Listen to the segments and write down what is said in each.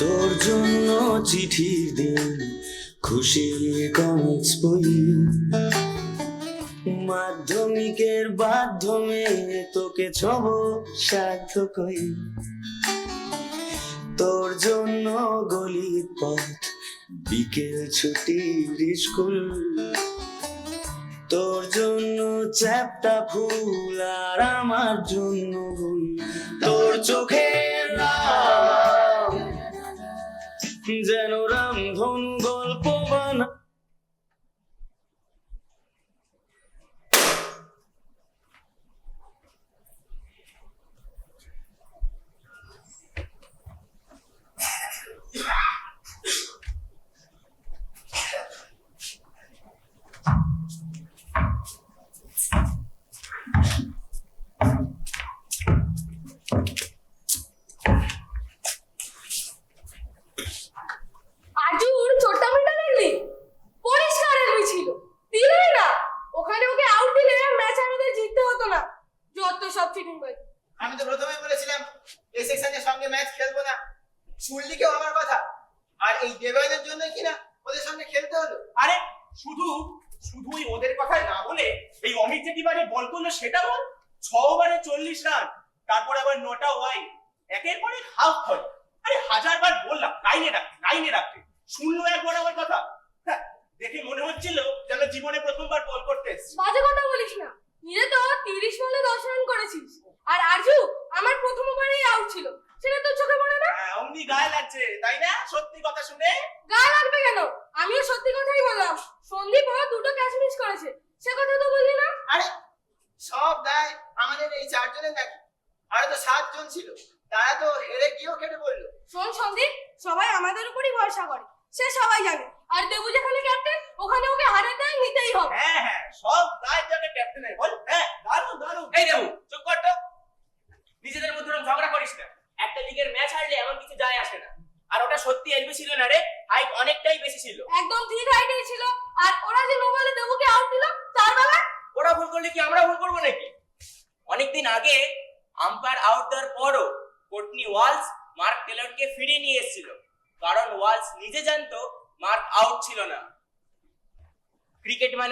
তোর জন্য চিঠি দিন খুশি কমিক্স বই। মাধ্যমিকের মাধ্যমে তোকে ছব সাধ্য কই তোর জন্য গলির পথ, বিকেল ছুটির স্কুল। তোর জন্য চ্যাপটা ফুল আর আমার জন্য ভুল তোর চোখের যেন রামধনু পয়সা করে। সে সবাই জানে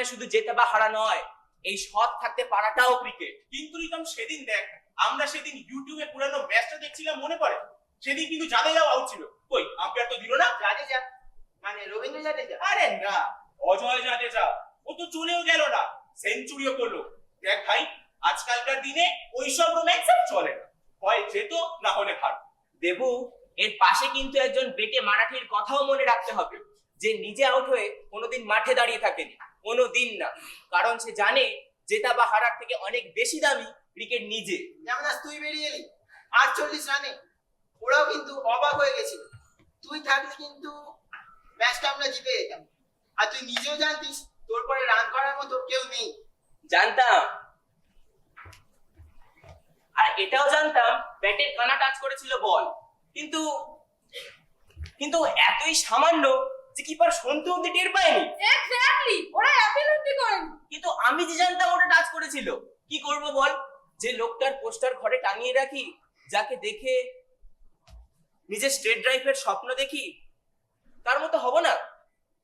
মানে শুধু জেতা বা হারা নয় এই সৎ থাকতে পারাটাও ক্রিকেট কিন্তু রিতম সেদিন দেখ আমরা সেদিন ইউটিউবে পুরানো ম্যাচটা দেখছিলাম মনে পড়ে? সেদিন কিন্তু জাদেজাও আউট ছিল। কই আম্পায়ার তো দিল না? জাদেজা। মানে রবীন্দ্র জাদেজা? আরে না অজয় জাদেজা। ও তো চলেও গেল না সেঞ্চুরিও করল। দেখ ভাই আজকালকার দিনে ওইসব রোম্যান্স আর চলে না। হয় যেত না হলে হার। দেবু এর পাশে কিন্তু একজন বেটে মারাঠির কথাও মনে রাখতে হবে যে নিজে আউট হয়ে কোনোদিন মাঠে দাঁড়িয়ে থাকেনি। কোনো দিন না। কারণ সে জানে জেতা বা হারার থেকে অনেক বেশি দামি ক্রিকেট নিজে। যেমন আজ তুই বেরিয়ে এলি। আটচল্লিশ রানে। ওরাও কিন্তু অবাক হয়ে গেছিল। তুই থাকলে কিন্তু ম্যাচটা আমরা জিতে যেতাম। আর তুই নিজেও জানতিস তোর পরে রান করার মতো কেউ নেই। জানতাম। আর এটাও জানতাম ব্যাটের কানা টাচ করেছিল বল কিন্তু কিন্তু এতই সামান্য যে কিপার সন্তু অব্দি টের পায়নি। এক্স্যাক্টলি ওরা অ্যাপিল অব্দি করেনি। কিন্তু আমি যে জানতাম ওটা টাচ করেছিল কি করব বল? যে লোকটার পোস্টার ঘরে টাঙিয়ে রাখি যাকে দেখে নিজের স্ট্রেট ড্রাইভের স্বপ্ন দেখি তার মতো হব না।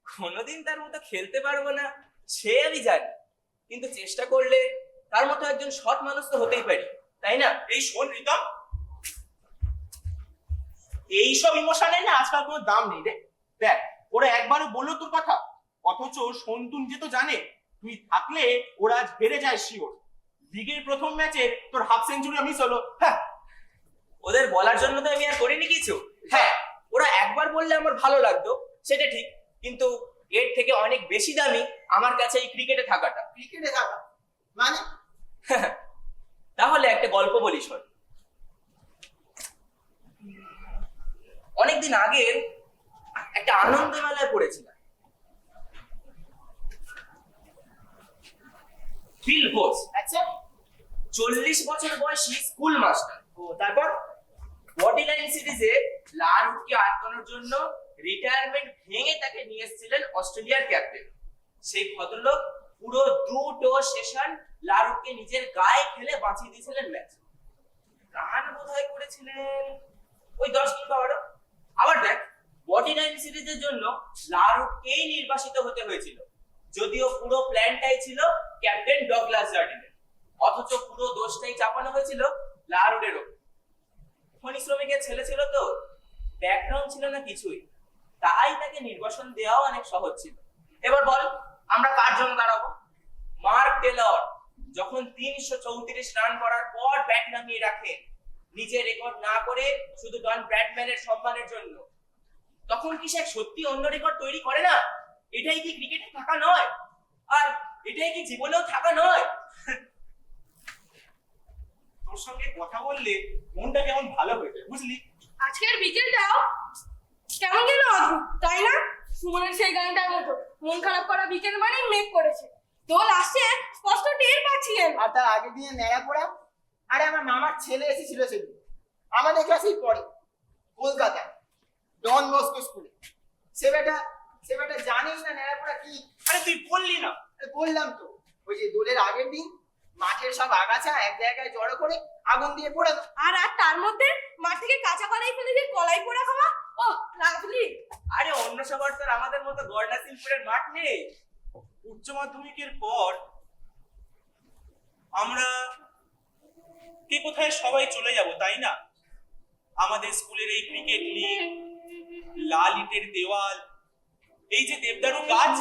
কোনোদিন তার মতো খেলতে পারব না সে আমি জানি। কিন্তু চেষ্টা করলে তার মতো একজন সৎ মানুষ তো হতেই পারি তাই না? এই শোন রিতম। এইসব ইমোশনের না আজকাল কোনো দাম নেই রে। দেখ ওরা একবারও বলল তোর কথা। অথচ সন্তু যে তো জানে তুই থাকলে ওরা আজ হেরে যায় শিওর। লিগের প্রথম ম্যাচে তোর হাফ সেঞ্চুরি মিস হলো। হ্যাঁ। ওদের বলার জন্য তো আমি আর করিনি কিছু। হ্যাঁ। ওরা একবার বললে আমার ভালো লাগতো সেটা ঠিক। কিন্তু এর থেকে অনেক বেশি দামি আমার কাছে এই ক্রিকেটে থাকাটা। ক্রিকেটে থাকা? মানে? তাহলে একটা গল্প বলি শোন। অনেকদিন আগে একটা আনন্দ মেলায় পড়েছিলাম ফিল ঘোষ আচ্ছা চল্লিশ বছর বয়সী স্কুল মাস্টার ও তারপর? বডি লাইন সিরিজে আটকানোর জন্য রিটায়ারমেন্ট ভেঙে তাকে নিয়ে এসেছিলেন অস্ট্রেলিয়ার ক্যাপ্টেন সেই ভদ্রলোক পুরো দুটো সেশন লারুটকে নিজের গায়ে খেলে বাঁচিয়ে দিয়েছিলেন ম্যাচ রান বোধহয় করেছিলেন ওই দশ কিংবা বারো। আবার দেখ বডি লাইন সিরিজের জন্য লারুটকেই নির্বাসিত হতে হয়েছিল। যদিও পুরো প্ল্যানটাই ছিল ক্যাপ্টেন ডগলাস জার্ডিনের। অথচ পুরো দোষটাই চাপানো হয়েছিল লারুটের ওপর খনি শ্রমিকের ছেলে ছিল তো ব্যাকগ্রাউন্ড ছিল না কিছুই। তাই তাকে নির্বাসন দেওয়াও অনেক সহজ ছিল। এবার বল, আমরা কার জন্য দাঁড়াবো? মার্ক টেলর, যখন তিনশো চৌত্রিশ রান করার পর ব্যাট নামিয়ে রাখেন নিজে রেকর্ড না করে শুধু ডন ব্র্যাডম্যানের সম্মানের জন্য। তখন কি সে সত্যি অন্য রেকর্ড তৈরি করে না? এটাই কি ক্রিকেটে থাকা নয়? আর এটাই কি জীবনেও থাকা নয়? তোর সঙ্গে কথা বললে মনটা কেমন ভালো হয়ে যায় বুঝলি? আজকের বিকেলটাও কেমন যেন অদ্ভুত তাই না? সুমনের সেই গানটার মতো। মন খারাপ করা বিকেল মানেই মেঘ করেছে। দোল আসছে স্পষ্ট টের পাচ্ছি আর তার আগের দিনে ন্যাড়া পড়া? আরে আমার মামার ছেলে এসেছিল সেদিন। আমাদের ক্লাসেই পড়ে কলকাতায়। ডন বস্কো স্কুলে সে বেটা সে বেটা জানেই না ন্যাড়া পড়া কি? আরে তুই বললি না। আরে বললাম তো। ওই যে দোলের আগের দিন মাঠের সব আগাছা এক জায়গায় জড়ো করে আগুন দিয়ে পোড়ানো আর আর তার মধ্যে মাঠ থেকে কাঁচা কলাই ফেলে দিয়ে কলাই পোড়া খাওয়া? ও লাভলি আরে অন্য সবার তো আমাদের মতো গড়না সিলপুরের মাঠ নেই। উচ্চ মাধ্যমিকের পর আমরা কে কোথায় সবাই চলে যাব তাই না? আমাদের স্কুলের এই ক্রিকেট লিগ লাল ইটের দেওয়াল, এই যে দেবদারু গাছ,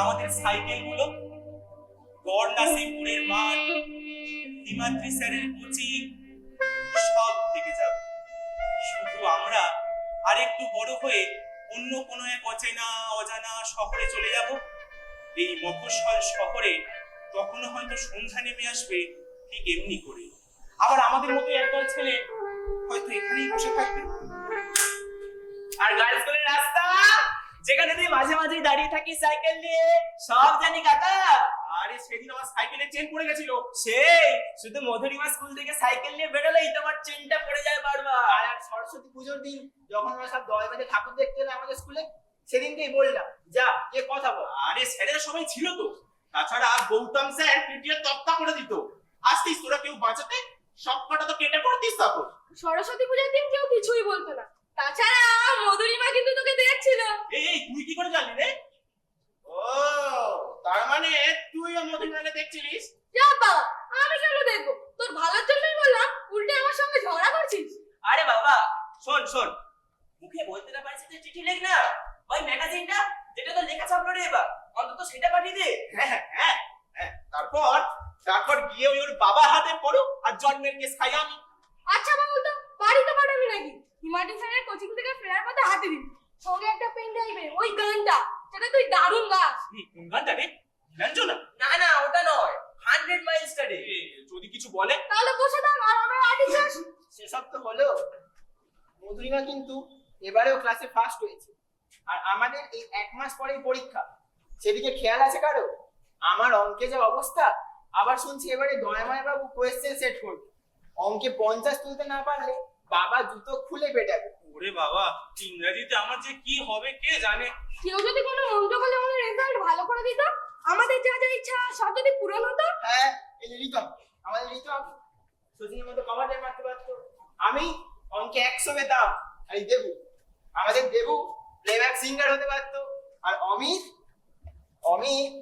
আমাদের সাইকেলগুলো, গড় নাসিমপুরের মাঠ, হিমাদ্রি স্যারের কোচিং, সব থেকে যাবে। শুধু আমরা আরেকটু বড় হয়ে অন্য কোনো এক অচেনা, অজানা শহরে চলে যাব। এই মফস্বল শহরে তখনও হয়তো সন্ধ্যা নেমে আসবে, ঠিক এমনি করে আবার আমাদের মতো একদল ছেলে হয়তো এখানেই বসে থাকবে। আর গার্লস স্কুলের রাস্তা যেখানে তুই মাঝে মাঝে দাঁড়িয়ে থাকি সাইকেল নিয়ে সব জানি কাকা। আরে সেদিন আমার সাইকেলের চেন পড়ে গেছিল। সেই শুধু মধুরিমা স্কুল থেকে সাইকেল নিয়ে বেরোলেই তোমার চেনটা পড়ে যায় বারবার। আর সরস্বতী পুজোর দিন যখন আমরা সব দল বেঁধে ঠাকুর দেখতে এলো আমাদের স্কুলে সেদিনকেই বললাম যা গিয়ে কথা বল। আরে স্যারেরা সবাই ছিল তো। তাছাড়া গৌতম স্যার পিটিএর তক্তা করে দিত। আসতিস তোরা কেউ বাঁচাতে? সব কটা তো কেটে পড়তিস তখন। সরস্বতী পূজার দিন কেউ কিছুই বলতো না। তাছাড়া মধুরিমা কিন্তু তোকে দেখছিল। এই তুই কি করে জানলি রে? ও তার মানে তুইও মধুমাকে দেখছিলিস? যা বাবা আমি কেন দেখব? তোর ভালোর জন্যই বললাম উল্টে আমার সঙ্গে ঝগড়া করছিস। আরে বাবা শোন শোন। মুখে বলতে না পারছিস যে চিঠি লেখ না? ওই ম্যাগাজিনটা যেটা তো লেখা ছাপলো রে এবার। অন্তত সেটা পাঠিয়ে দে। হ্যাঁ হ্যাঁ, হ্যাঁ হ্যাঁ। তারপর তারপর গিয়ে ওই ওর বাবার হাতে পড়ো আর জন্মের কেস খাই আমি। আচ্ছা বাবু তো বাড়িতে পাঠাবি নাকি? হিমাটি স্যারের কোচিং থেকে ফেরার পথে হাতে দিবি। সঙ্গে একটা পেন ড্রাইভে ওই গানটা যেটা তুই দারুণ গাস। কোন গানটা রে? জ্ঞানজনা না? না ওটা নয়। হান্ড্রেড মাইলসটা রে। যদি কিছু বলে? তাহলে বসে থাক আর আমরা শেষ সেসব তো হলো। মধুরিমা কিন্তু এবারেও ক্লাসে ফার্স্ট হয়েছে। আর আমাদের এই এক মাস পরেই পরীক্ষা। সেদিকে খেয়াল আছে কারও? আমার অঙ্কে যা অবস্থা আবার শুনছি এবারে দয়াময় বাবু কোয়েশ্চেন সেট করবে। অঙ্কে পঞ্চাশ তুলতে না পারলে বাবা জুতো খুলে পেটাবে ওরে বাবা ইংরেজিতে আমার যে কি হবে কে জানে? কেউ যদি কোনো মন্ত্র করলে আমাদের রেজাল্ট ভালো করে দিত আমাদের যা যা ইচ্ছা সব যদি পূরণ হতো। হ্যাঁ এই রিতম আমাদের রিতম সচিনের মতো কমান্ডার মারতে পারতো। আমি অঙ্কে একশো পেতাম আর দেবু। আমাদের দেবু প্লেব্যাক সিঙ্গার হতে পারতো। আর অমিত অমিত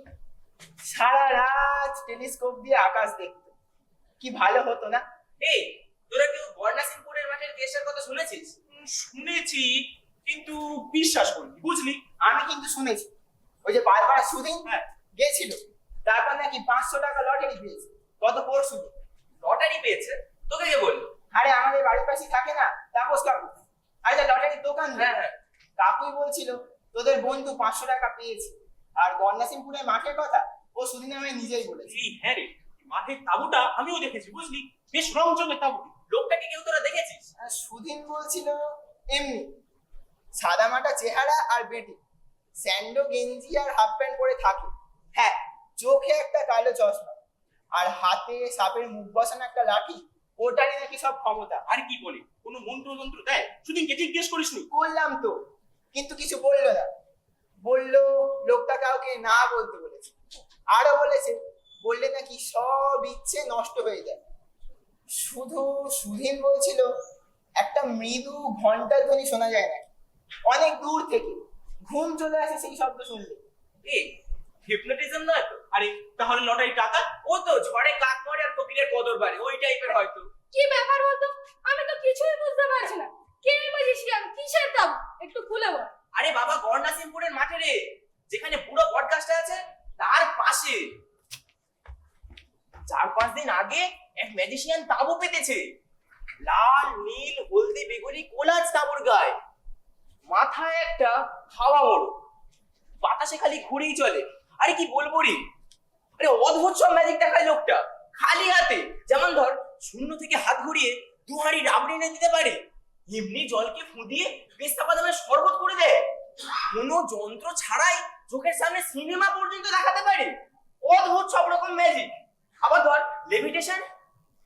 সারা রাত টেলিস্কোপ দিয়ে আকাশ দেখতো। কি ভালো হতো না? এই তোরা কেউ বর্ণা সিংপুরের মাঠের কেসের কথা শুনেছিস? শুনেছি কিন্তু বিশ্বাস করিনি বুঝলি? আমি কিন্তু শুনেছি। ওই যে বারবার সুদিন হ্যাঁ। গেছিল। তারপর নাকি পাঁচশো টাকা লটারি পেয়েছে। গত পরশু। লটারি পেয়েছে? তোকে কে বলল? আরে আমাদের বাড়ির পাশে থাকে না তাপস কাকু। আরে যে লটারির দোকান হ্যাঁ হ্যাঁ। কাকুই বলছিল তোদের বন্ধু পাঁচশো টাকা পেয়েছে। আর গন্ডাসিংপুরের মাঠের কথা ও সুদিন আমায় নিজেই বলেছে। হ্যাঁ রে মাঠের তাবুটা আমিও দেখেছি বুঝলি? বেশ রংচঙের তাবু। লোকটাকে কেউ তোরা দেখেছিস? সুদিন বলছিল এমনি। সাদা মাটা চেহারা আর বেটি। স্যান্ডো গেঞ্জি আর হাফ প্যান্ট পরে থাকে। হ্যাঁ চোখে একটা কালো চশমা। আর হাতে সাপের মুখ বসানো একটা লাঠি ওটারই নাকি সব ক্ষমতা। আর কি বলে? কোনো মন্ত্র যন্ত্র দেয় সুদিনকে জিজ্ঞেস করিসনি করলাম তো কিন্তু কিছু বলল না। বলল লোকটা কাউকে না বলতে বলেছে। আরও বলেছে বললে নাকি সব ইচ্ছে নষ্ট হয়ে যায়। শুধু সুধীন বলছিল একটা মৃদু ঘণ্টার ধ্বনি শোনা যায় না। অনেক দূর থেকে। ঘুম চলে আসে সেই শব্দ শুনলে। এই হিপনোটিজম নয় তো? আরে তাহলে লটারি টাকা? ও তো ঝড়ে কাক মরে আর ফকিরের কদর বাড়ে। ওই টাইপের হয়তো। কি ব্যাপার বলতো? আমি তো কিছুই বুঝতে পারছি না। কে ম্যাজিশিয়ান কিসের দাম? একটু খুলে বল। আরে বাবা গর্ণা সিংপুরের মাঠে রে যেখানে পুরো পডকাস্টটা আছে তার পাশে। চার, পাঁচ দিন আগে এক ম্যাজিশিয়ান তাবু পেতেছে। লাল, নীল, হলদি বেগুনি, কোলাজ তাবুর গায়ে। মাথায় একটা হাওয়া মোড় বাতাসে খালি ঘুরেই চলে। আরে কি বলব রে? আরে অদ্ভুত সব ম্যাজিক দেখায় লোকটা। খালি হাতে। যেমন ধর, শূন্য থেকে হাত ঘুরিয়ে দু হাঁড়ি রাবড়ি এনে দিতে পারে। এমনি জলকে ফুদিয়ে পেস্তা বাদামের শরবত করে দেয়। কোনো যন্ত্র ছাড়াই চোখের সামনে সিনেমা পর্যন্ত দেখাতে পারে। অদ্ভুত সব রকম ম্যাজিক আবার ধর লেভিটেশন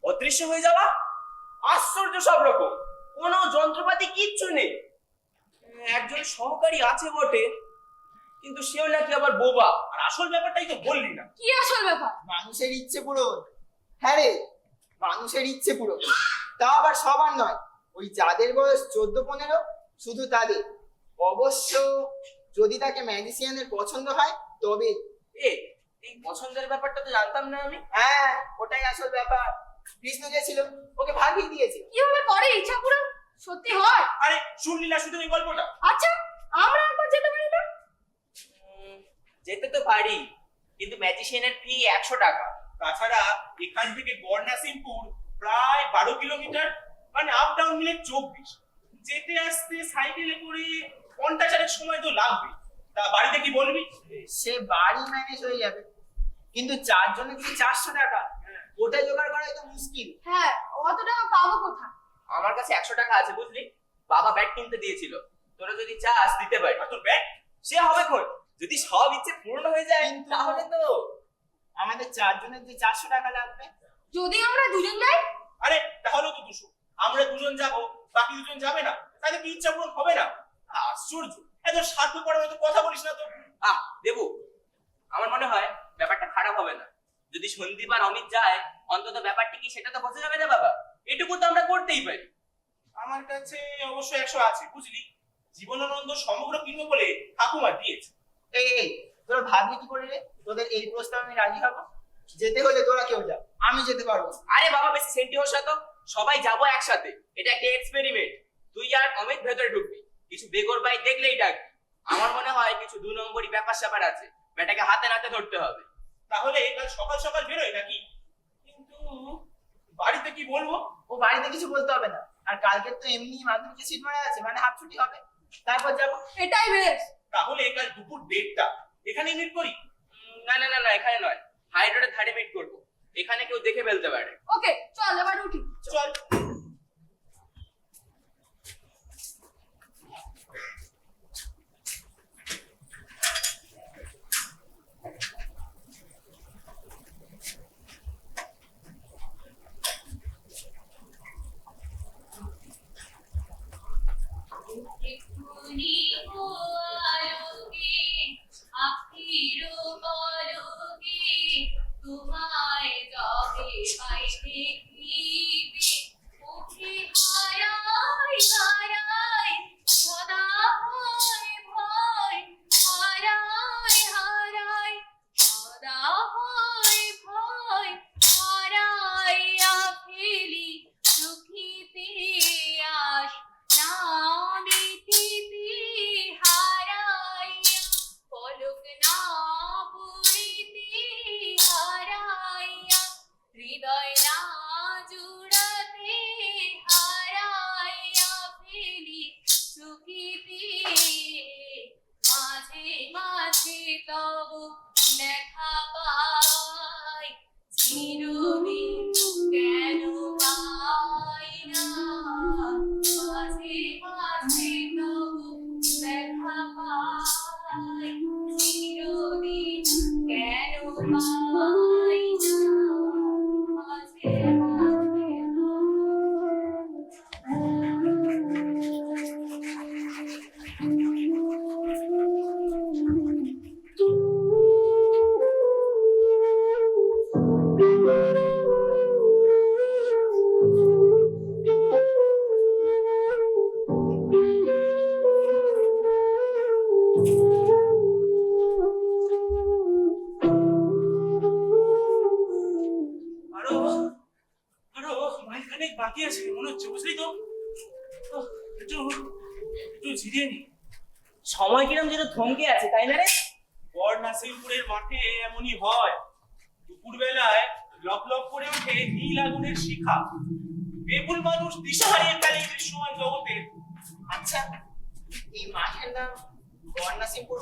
অদৃশ্য হয়ে যাওয়া আশ্চর্য সব রকম। কোনো যন্ত্রপাতি কিচ্ছু নেই। একজন সহকারী আছে বটে কিন্তু সেও নাকি আবার বোবা। আর আসল ব্যাপারটাই তো বললি না। কি আসল ব্যাপার? মানুষের ইচ্ছে পূরণ। হ্যাঁ রে মানুষের ইচ্ছে পূরণ। তা আবার সবার নয়। ওই যাদের বয়স চোদ্দ পনেরো শুধু তাদের। অবশ্য যদি তাকে ম্যাজিসিয়ানের পছন্দ হয় তবে এ এই পছন্দের ব্যাপারটা তো জানতাম না আমি। হ্যাঁ ওটাই আসল ব্যাপার। কৃষ্ণ যে ছিল ওকে ভাগিয়ে দিয়েছে কীভাবে করে ইচ্ছা পূরণ সত্যি হয়? আরে শুনলি না শুধু এই গল্পটা। আচ্ছা আমরা একবার যেতে পারি না? যেতে তো পারি কিন্তু ম্যাজিশিয়ানের ফি একশো টাকা। তাছাড়া এখান থেকে গড়না প্রায় বারো কিলোমিটার মানে আপ ডাউন মিলে চব্বিশ। যেতে আসতে সাইকেলে করে ঘণ্টা চারেক সময় তো লাগবে। তা বাড়িতে কি বলবি? সে বাড়ি ম্যানেজ হয়ে যাবে। কিন্তু চারজনের কি চারশো টাকা ওটা জোগাড় করাই তো মুশকিল। হ্যাঁ অত টাকা পাবো কোথায়? আমার কাছে একশো টাকা আছে বুঝলি? বাবা ব্যাট কিনতে দিয়েছিল। তোরা যদি চাস দিতে পারি। আর তোর ব্যাগ সে হবে কোন যদি সব ইচ্ছে পূর্ণ হয়ে যায় তাহলে তো আমাদের চারজনের যে চারশো টাকা লাগবে। যদি আমরা দুজন যাই? আরে তাহলেও তো দুশো। আমরা দুজন যাব বাকি দুজন যাবে না। তাহলে কি ইচ্ছা পূরণ হবে না। আশ্চর্য। এত স্বার্থ পড়ার মতো কথা বলিস না তো। আহ দেবু আমার মনে হয় ব্যাপারটা খারাপ হবে না। যদি সন্দীপ আর অমিত যায় অন্তত ব্যাপারটি কি সেটা তো বোঝা যাবে না বাবা। এটুকু তো আমরা করতেই পারি। আমার কাছে অবশ্য একশো আছে বুঝলি? জীবনানন্দ সমগ্র কিনবো বলে ঠাকুমা দিয়েছে। এই এই তোরা ভাবলি কি করে রে তোদের এই প্রস্তাব আমি রাজি হব। যেতে হলে তোরা কেউ যা আমি যেতে পারব আরে বাবা বেশি সেন্টি হোস তো। সবাই যাব একসাথে। এটা একটা এক্সপেরিমেন্ট তুই আর অমিত ভেতরে ঢুকবি। কিছু বেগর বাই দেখলেই ডাকবি আমার মনে হয় কিছু দু নম্বরই ব্যাপার স্যাপার আছে। বেটাকে হাতে নাতে ধরতে হবে। তাহলে কাল সকাল সকাল বেরোয় নাকি? কিন্তু বাড়িতে কি বলব? ও বাড়িতে কিছু বলতে হবে না। আর কালকে তো এমনি মাধ্যমিকে সিট মারা আছে মানে হাফ ছুটি হবে। তারপর যাব। এটাই বেশ। তাহলে কাল দুপুর দেড়টা। এখানেই মিট করি? উম, না না না না এখানে নয়। হাইড্রোডের ধারে মিট করব। এখানে কেউ দেখে ফেলতে পারে। ওকে চল এবার উঠি। চল। তোমায় যবে পাই দেখিবে মুখে হারাই বেবুল মানুষ দিশা হারিয়ে ফেলে এই দৃশ্যমান জগতে। আচ্ছা এই মাঠের নাম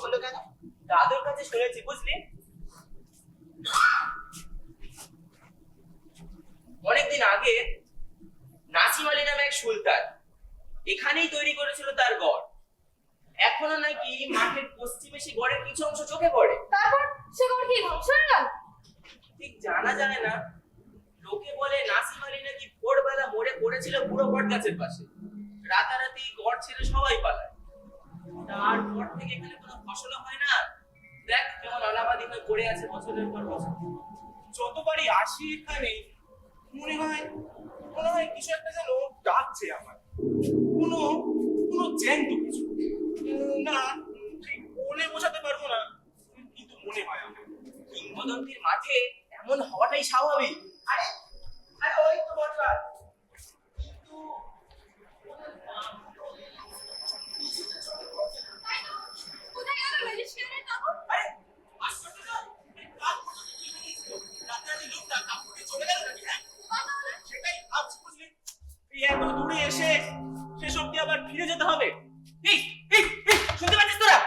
হলো কেন? দাদুর কাছে শুনেছি বুঝলি? অনেকদিন আগে নাসিম আলী নামে এক সুলতান এখানেই তৈরি করেছিল তার গড়। এখনও নাকি মাঠের পশ্চিমে সে গড়ের কিছু অংশ চোখে পড়ে। তারপর সে ঘর কি ধ্বংস হয়ে গেল? ঠিক জানা যায় না। লোকে বলে ভোরবেলা মরে পড়েছিল বুড়ো বট গাছের পাশে। রাতারাতি গড় ছেড়ে সবাই পালায়। তারপর থেকে এখানে কোনো ফসল হয় না। দেখ কেমন অনাবাদি হয়ে পড়ে আছে বছরের পর বছর। যতবারই আসি এখানে, মনে হয় মনে হয় কিছু একটা যেন ডাকছে আমার। কোনো কোনো জ্যান্ত কিছু। না, ঠিক বলে বোঝাতে পারব না, কিন্তু মনে হয় আমার। কিংবদন্তির মাঠে এমন হওয়াটাই স্বাভাবিক। আরে আরে ওই তো বটগাছ কিন্তু তাই তো কোথায় গেল ম্যাজিস্ট্রেটের কাপড় আরে আশ্চর্য না? এই কাক পর্যন্ত কি হয়েছিল? রাতারাতি লোকটা কাপড়ে চলে গেল নাকি, হ্যাঁ? এই এত দূরে এসে শেষ অব্দি আবার ফিরে যেতে হবে এই এই, শুনতে পাচ্ছিস তোরা?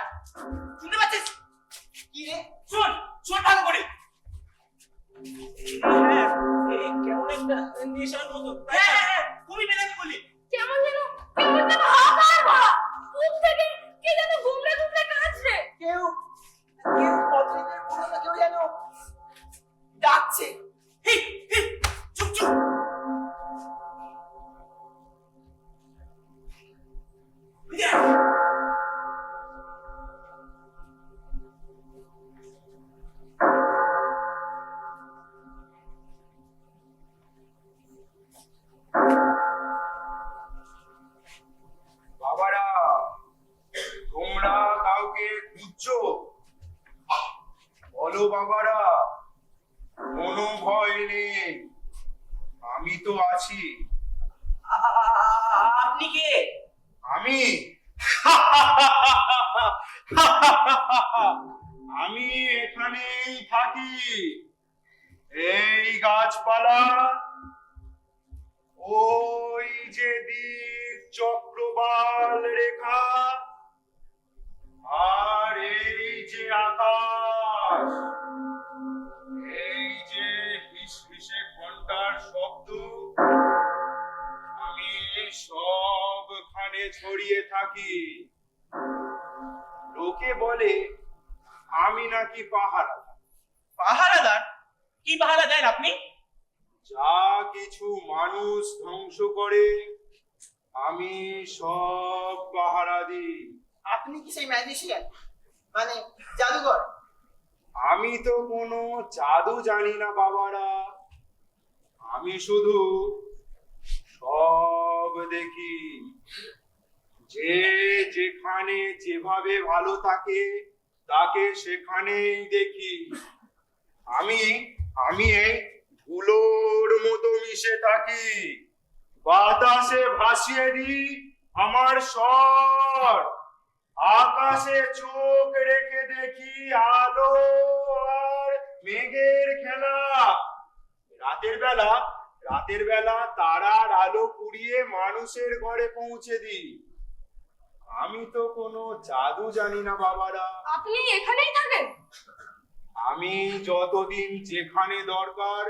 আপনি কে? আমি। আমি এখানেই থাকি। এই গাছপালা, ওই যে দিক চক্রবাল রেখা, আর এই যে আকাশ, এই যে হিস থাকি। লোকে বলে আমি নাকি পাহারা পাহারাদার? কি পাহারা দেন আপনি? যা কিছু মানুষ ধ্বংস করে আমি সব পাহারা দিই। আপনি কি সেই ম্যাজিশিয়ান মানে জাদুঘর? আমি তো কোনো জাদু জানি না বাবারা। আমি শুধু দেখি। যে যেখানে যেভাবে ভালো থাকে, তাকে সেখানেই দেখি। আমি আমি এই ধুলোর মতো মিশে থাকি। বাতাসে ভাসিয়ে দিই আমার স্বর। আকাশে চোখ রেখে দেখি আলো আর মেঘের খেলা। রাতের বেলা রাতের বেলা তারার আলো পুড়িয়ে মানুষের ঘরে পৌঁছে দিই। আমি তো কোনো জাদু জানি না বাবারা। আপনি এখানেই থাকেন? আমি যতদিন যেখানে দরকার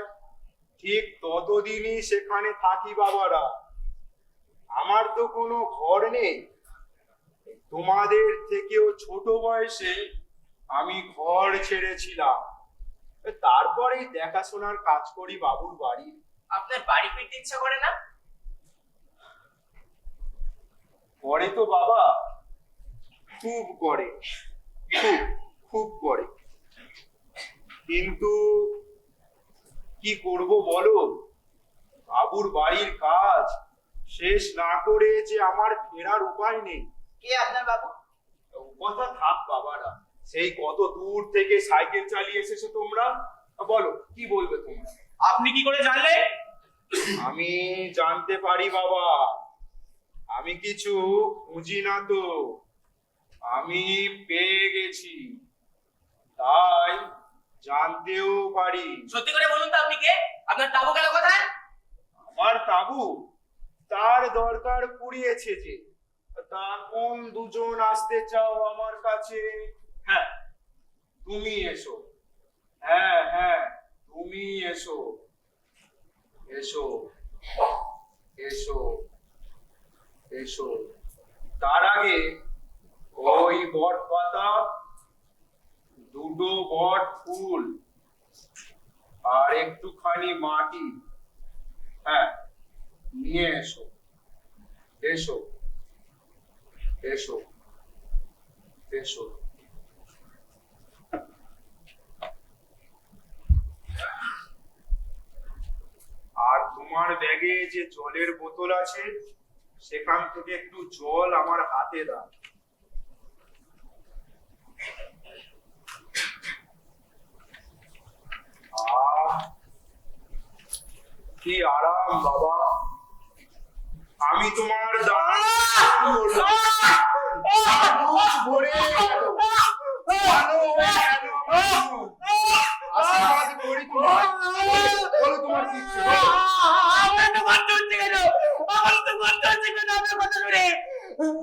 ঠিক ততদিনই সেখানে থাকি বাবারা। আমার তো কোনো ঘর নেই। তোমাদের থেকেও ছোট বয়সে আমি ঘর ছেড়েছিলাম। তারপরেই দেখাশোনার কাজ করি বাবুর বাড়ি। আপনার বাড়ি ফিরতে ইচ্ছা করে না? করে তো বাবা। খুব করে। খুব খুব করে। কিন্তু কি করব বলো? বাবুর বাড়ির কাজ শেষ না করে যে আমার ফেরার উপায় নেই। কে আপনার বাবু? কথা থাক বাবারা। সেই কত দূর থেকে সাইকেল চালিয়ে এসেছ তোমরা? বলো কি বলবে তোমরা? আপনি কি করে জানলেন? আমি জানতে পারি বাবা। আমি কিছু খুঁজি না তো। আমি পেয়ে গেছি। তাই জানতেও পারি। সত্যি করে বলুন তো আপনি কে? আপনার তাবু গেল কোথায়? আমার তাবু তার দরকার পুড়িয়েছে যে। তা কোন দুজন আসতে চাও আমার কাছে? হ্যাঁ। তুমি এসো। হ্যাঁ হ্যাঁ তুমি এসো। এসো। এসো। এসো। তার আগে ওই বট পাতা দুটো বট ফুল আর একটুখানি মাটি। হ্যাঁ নিয়ে এসো। এসো। এসো। এসো আর তোমার ব্যাগে যে জলের বোতল আছে সেখান থেকে একটু জল আমার হাতে দাও কি আরাম বাবা আমি তোমার ভরে।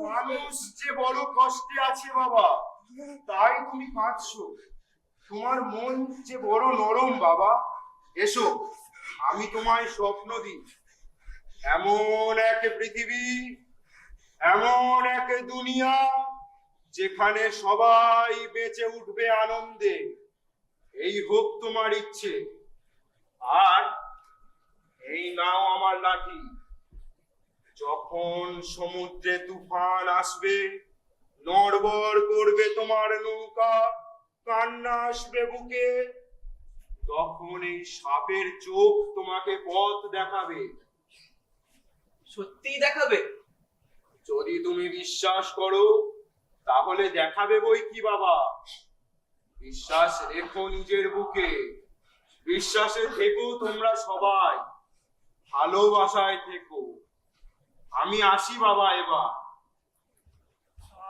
মানুষ যে বড় কষ্টে আছে বাবা তাই তুমি কাঁদছো তোমার মন যে বড় নরম বাবা এসো আমি তোমায় স্বপ্ন দিই এমন এক পৃথিবী, এমন এক দুনিয়া, যেখানে সবাই বেঁচে উঠবে আনন্দে। এই হোক তোমার ইচ্ছে। আর এই নাও আমার লাঠি। যখন সমুদ্রে তুফান আসবে নড়বড় করবে তোমার নৌকা কান্না আসবে বুকে। তখন এই সাপের চোখ তোমাকে পথ দেখাবে। সত্যিই দেখাবে? যদি তুমি বিশ্বাস করো তাহলে দেখাবে বই কি বাবা? বিশ্বাস রেখো নিজের বুকে। বিশ্বাসে থেকো তোমরা সবাই। ভালোবাসায় থেকো। আমি আসি বাবা এবার।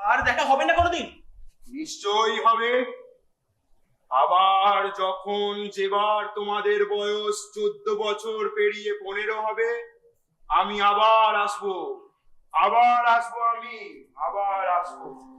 আর দেখা হবে না কোনোদিন? নিশ্চয়ই হবে। আবার যখন যেবার তোমাদের বয়স চোদ্দ বছর পেরিয়ে পনেরো হবে আমি আবার আসব। আবার আসব আমি আবার আসব।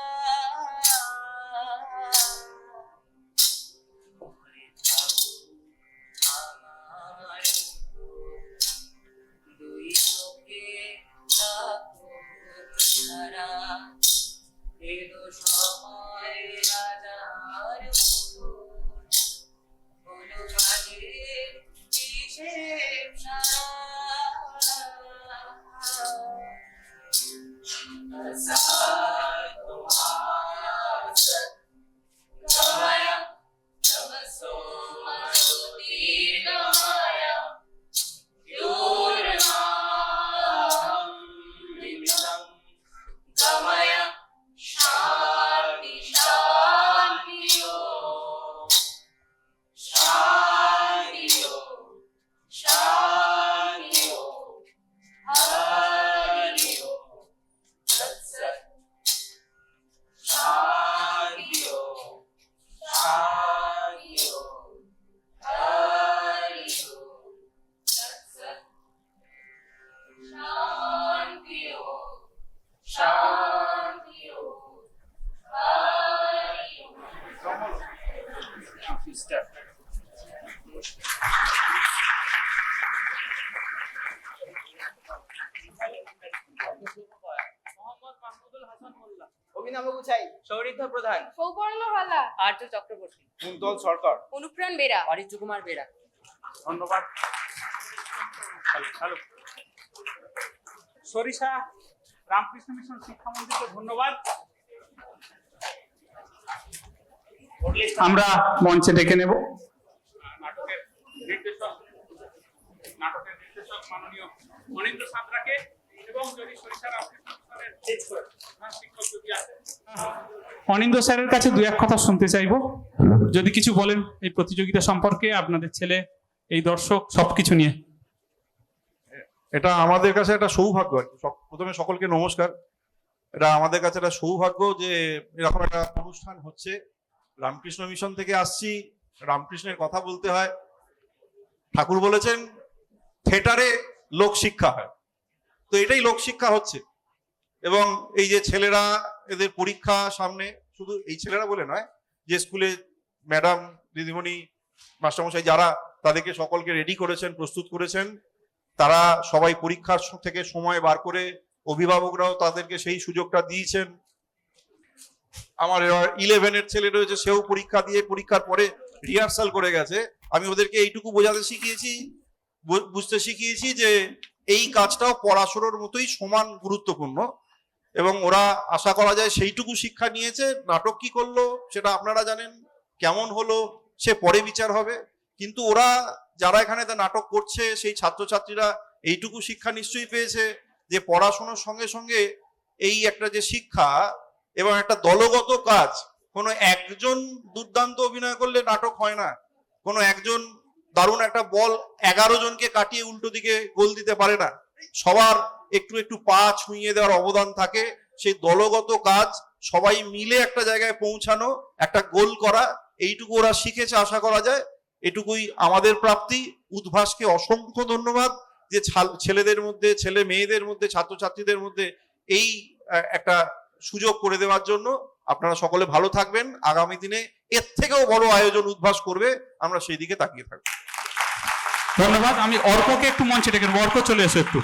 ছাড়া এলো সময় রাজার পুতুল হলো কাজের হিসেব সারা কুন্তল সরকার। অনুপ্রাণ বেরা। অরিত্র কুমার বেরা। ধন্যবাদ। সরিষা রামকৃষ্ণ মিশন শিক্ষা মন্দিরকে ধন্যবাদ। আমরা মঞ্চে ডেকে নেব। নাটকের নির্দেশক নাটকের নির্দেশক মাননীয় মনীন্দ্র সাঁতরাকে। এবং যদি সরিষা রামকৃষ্ণ অনিন্দ স্যারের কাছে দু এক কথা শুনতে চাইব। যদি কিছু বলেন এই প্রতিযোগিতা সম্পর্কে আপনাদের ছেলে এই দর্শক সবকিছু নিয়ে। এটা আমাদের কাছে একটা সৌভাগ্য আর কি। প্রথমে সকলকে নমস্কার। এটা আমাদের কাছে একটা সৌভাগ্য যে এরকম একটা অনুষ্ঠান হচ্ছে। রামকৃষ্ণ মিশন থেকে আসছি। রামকৃষ্ণের কথা বলতে হয়। ঠাকুর বলেছেন থিয়েটারে লোক শিক্ষা হয়। তো এটাই লোক শিক্ষা হচ্ছে। এবং এই যে ছেলেরা, এদের পরীক্ষা সামনে, শুধু এই ছেলেরা বলে নয়, যে স্কুলে ম্যাডাম, দিদিমণি, মাস্টারমশাই যারা, তাদেরকে সকলকে রেডি করেছেন, প্রস্তুত করেছেন। তারা সবাই পরীক্ষার থেকে সময় বার করে অভিভাবকরাও তাদেরকে সেই সুযোগটা দিয়েছেন। আমার ইলেভেনের ছেলে রয়েছে, সেও পরীক্ষা দিয়ে পরীক্ষার পরে রিহার্সাল করে গেছে। আমি ওদেরকে এইটুকু বোঝাতে শিখিয়েছি বুঝতে শিখিয়েছি যে এই কাজটাও পড়াশোনার মতোই সমান গুরুত্বপূর্ণ। এবং ওরা আশা করা যায় সেইটুকু শিক্ষা নিয়েছে, নাটক কি করল সেটা আপনারা জানেন, কেমন হলো, সে পরে বিচার হবে। কিন্তু ওরা যারা এখানে নাটক করছে, সেই ছাত্রছাত্রীরা এইটুকু শিক্ষা নিশ্চয়ই পেয়েছে যে পড়াশোনার সঙ্গে সঙ্গে এই একটা যে শিক্ষা এবং একটা দলগত কাজ, কোনো একজন দুর্দান্ত অভিনয় করলে নাটক হয় না। কোনো একজন দারুণ একটা বল এগারো জনকে কাটিয়ে উল্টো দিকে গোল দিতে পারে না। সবার একটু একটু পা ছুঁয়ে দেওয়ার অবদান থাকে। সেই দলগত কাজ, সবাই মিলে একটা জায়গায় পৌঁছানো, একটা গোল করা, এইটুকু ওরা শিখেছে আশা করা যায়। এটুকুই আমাদের প্রাপ্তি। উদ্ভাসকে অসংখ্য ধন্যবাদ যে ছেলেদের মধ্যে, ছেলে মেয়েদের মধ্যে, ছাত্রছাত্রীদের মধ্যে এই একটা সুযোগ করে দেওয়ার জন্য। আপনারা সকলে ভালো থাকবেন। আগামী দিনে এর থেকেও বড় আয়োজন উদ্ভাস করবে। আমরা সেই দিকে তাকিয়ে থাকব। ধন্যবাদ। আমি অর্ককে একটু মঞ্চে ডেকে। অর্ক চলে এসো একটু।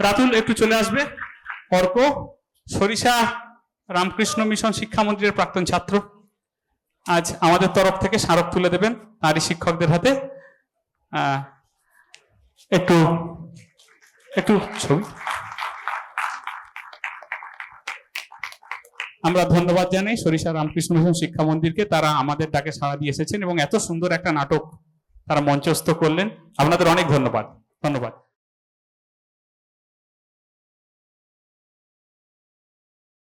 রাতুল, একটু চলে আসবে। অর্ক, সরিষা, রামকৃষ্ণ মিশন শিক্ষা মন্দিরের প্রাক্তন ছাত্র। আজ আমাদের তরফ থেকে স্মারক তুলে দেবেন নারী শিক্ষকদের হাতে। একটু একটু ছবি। আমরা ধন্যবাদ জানাই সরিষা রামকৃষ্ণ মিশন শিক্ষা মন্দিরকে। তারা আমাদের ডাকে সাড়া দিয়ে এসেছেন এবং এত সুন্দর একটা নাটক তারা মঞ্চস্থ করলেন। আপনাদের অনেক ধন্যবাদ। ধন্যবাদ।